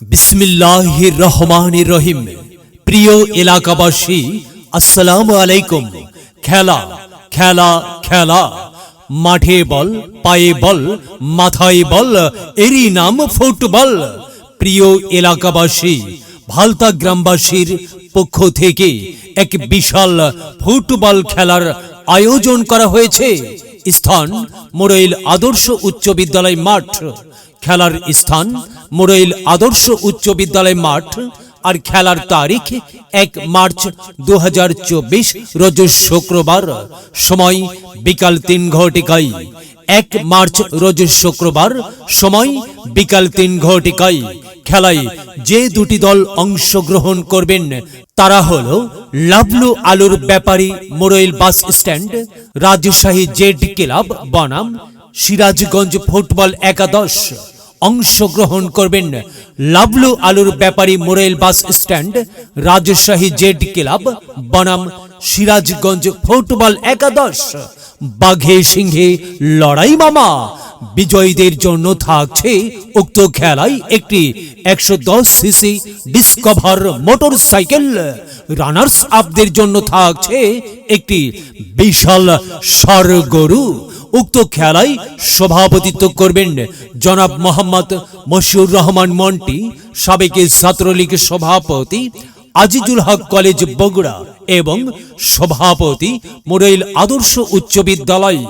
বিসমিল্লাহ রহমান রহিম প্রিয় এলাকাবাসী, আসসালামু আলাইকুম। খেলা খেলা খেলা। মাঠে বল, পায়ে বল, মাথায় বল, এরই নাম ফুটবল। প্রিয় এলাকাবাসী, ভালতা গ্রামবাসীর পক্ষ থেকে এক বিশাল ফুটবল খেলার আয়োজন করা হয়েছে। স্থান মোরাইল আদর্শ উচ্চ বিদ্যালয় মাঠ। খেলার স্থান মোরাইল আদর্শ উচ্চ বিদ্যালয় মাঠ আর খেলার তারিখ এক মার্চ দু হাজার চব্বিশ, রোজ শুক্রবার। সময় বিকাল তিন ঘটিকায়। এক মার্চ রোজ শুক্রবার, সময় বিকাল তিন ঘটিকায়। খেলায় যে দুটি দল অংশগ্রহণ করবেন, তারা হল লাভলু আলুর ব্যাপারী Morail bus stand, Rajshahi Z club বনাম, সিরাজগঞ্জ ফুটবল একাদশ অংশগ্রহণ করবেন লাভলু আলুর ব্যাপারী Morel bus stand, Rajshahi Z club, বনাম, সিরাজগঞ্জ ফুটবল একাদশ, বাঘে সিংহে লড়াই মামা। বিজয়ীদের জন্য থাকছে উক্ত খেলায় একটি একশো দশ CC Discover motor cycle runners আপদের জন্য থাকছে একটি বিশাল সরগরু। উক্ত খেলায় সভাপতিত্ব করবেন জনাব মোহাম্মদ মশিউর রহমান মন্টি, সাবেক ছাত্রলীগ সভাপতি আজিজুল হক কলেজ বগুড়া এবং সভাপতি মোরাইল আদর্শ উচ্চ বিদ্যালয়।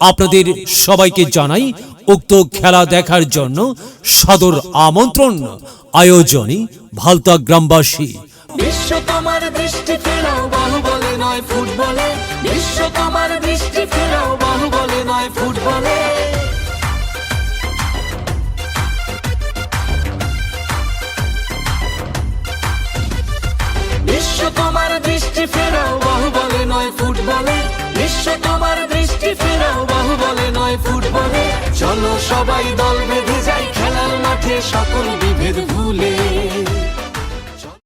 আপনাদের সবাইকে জানাই উক্ত খেলা দেখার জন্য সদর আমন্ত্রণ। আয়োজনে ভালতা গ্রামবাসী। বিশ্ব তোমার দৃষ্টি ফেরাও, বাহুবলে নয় ফুটবলে। বিশ্ব তোমার দৃষ্টি ফেরাও, বাহুবলে নয় ফুটবলে। বিশ্ব তোমার দৃষ্টি ফেরাও, বাহুবলে নয় ফুটবলে। বিশ্ব তোমার দৃষ্টি ফেরাও, বাহুবলে নয় ফুটবলে। চলো সবাই দল বেঁধে